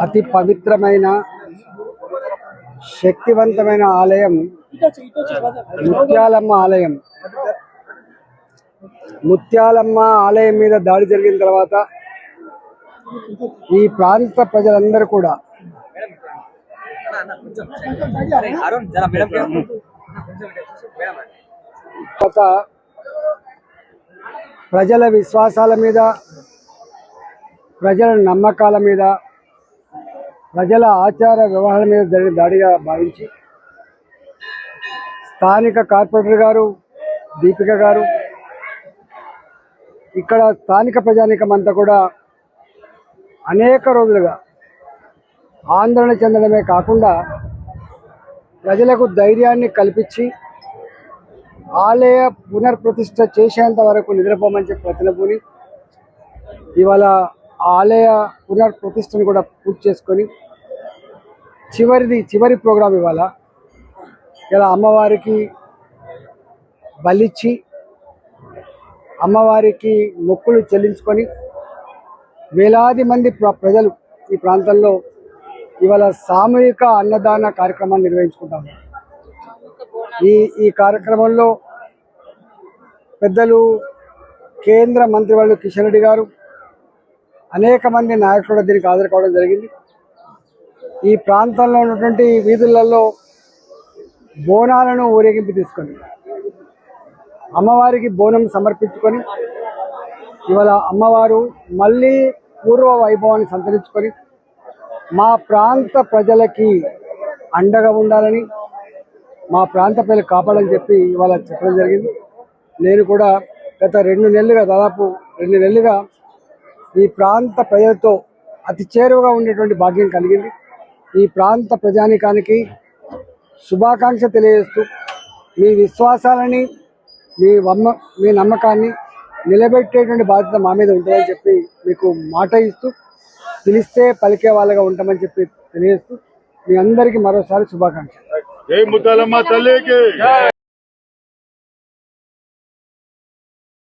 అతి పవిత్రమైన శక్తివంతమైన ఆలయం ముత్యాలమ్మ ఆలయం. ముత్యాలమ్మ ఆలయం మీద దాడి జరిగిన తర్వాత ఈ ప్రాంత ప్రజలందరూ కూడా ప్రజల విశ్వాసాల మీద ప్రజల నమ్మకాల మీద ప్రజల ఆచార వ్యవహారం మీద జరిగిన దాడిగా భావించి స్థానిక కార్పొరేటర్ గారు దీపిక గారు ఇక్కడ స్థానిక ప్రజానికం అంతా కూడా అనేక రోజులుగా ఆందోళన చెందడమే కాకుండా ప్రజలకు ధైర్యాన్ని కల్పించి ఆలయ పునర్ప్రతిష్ట చేసేంత వరకు నిద్రపోమని చెప్పి ప్రతినపూని ఇవాళ ఆలయ పునర్ప్రతిష్టను కూడా పూర్తి చేసుకొని చివరిది చివరి ప్రోగ్రాం ఇవాళ. ఇలా అమ్మవారికి బలిచ్చి అమ్మవారికి మొక్కులు చెల్లించుకొని వేలాది మంది ప్ర- ప్రజలు ఈ ప్రాంతంలో ఇవాళ సామూహిక అన్నదాన కార్యక్రమాన్ని నిర్వహించుకుంటాము. ఈ ఈ కార్యక్రమంలో పెద్దలు కేంద్ర మంత్రివర్యులు కిషన్ రెడ్డి గారు అనేక మంది నాయకులు దీనికి హాజరు కావడం జరిగింది. ఈ ప్రాంతంలో ఉన్నటువంటి వీధులలో బోనాలను ఊరేగింపు తీసుకొని అమ్మవారికి బోనం సమర్పించుకొని ఇవాళ అమ్మవారు మళ్ళీ పూర్వ వైభవాన్ని సంతరించుకొని మా ప్రాంత ప్రజలకి అండగా ఉండాలని మా ప్రాంత ప్రజలు కాపాడని చెప్పి ఇవాళ చెప్పడం జరిగింది. నేను కూడా గత రెండు నెలలుగా దాదాపు రెండు నెలలుగా ఈ ప్రాంత ప్రజలతో అతి చేరువగా ఉండేటువంటి భాగ్యం కలిగింది. ఈ ప్రాంత ప్రజానికానికి శుభాకాంక్ష తెలియజేస్తూ మీ విశ్వాసాలని మీ వమ్మ మీ నమ్మకాన్ని నిలబెట్టేటువంటి బాధ్యత మా మీద ఉంటుందని చెప్పి మీకు మాట ఇస్తూ పిలిస్తే పలికే వాళ్ళగా ఉంటామని చెప్పి తెలియజేస్తూ మీ అందరికీ మరోసారి శుభాకాంక్షలు.